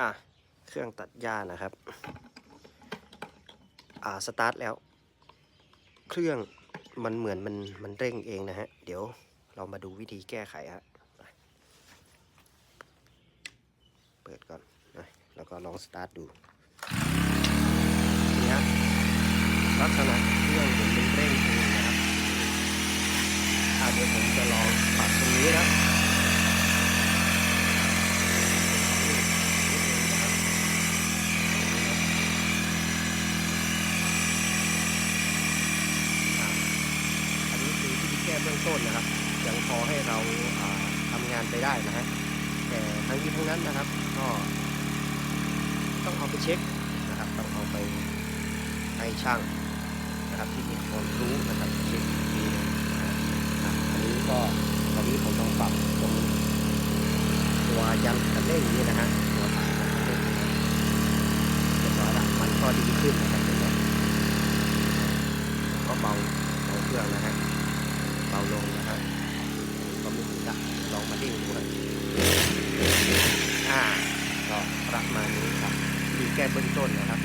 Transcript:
อะ เครื่องตัดหญ้านะครับ อ่า สตาร์ทแล้ว เครื่องมันเหมือนมันมันเร่งเองนะฮะ เดี๋ยวเรามาดูวิธีแก้ไขฮะ เปิดก่อนนะแล้วก็ลองสตาร์ทดูนี่ฮะลักษณะเครื่องเหมือนมันเร่งเองนะครับอะเดี๋ยวผมจะลองปรับตรงนี้นะ อ่าอันนี้คือวิธีแก้เบื้องต้นนะครับ ยังพอให้เราอ่าทำงานไปได้นะฮะแต่ทั้งนี้ทั้งนั้นนะครับก็ต้องเอาไปเช็คนะครับ ต้องเอาไปให้ช่างนะครับที่มีความรู้นะครับเช็คอีกทีหนึงนะอันนี้ก็ตอนนี้ผมต้องปรับตรงตัวยันคันเร่งนี้นะฮะตัวถังคันเร่งนเรียบร้อยละมันก็ดีขึ้นนะครับเห็นไหม ก็เบาเบาเครื่องนะฮะเบาลงนะฮะก็ไม่มีละล วดอ่าก็ประมาณนี้ครับมีแก้เบื้องต้นนะครับ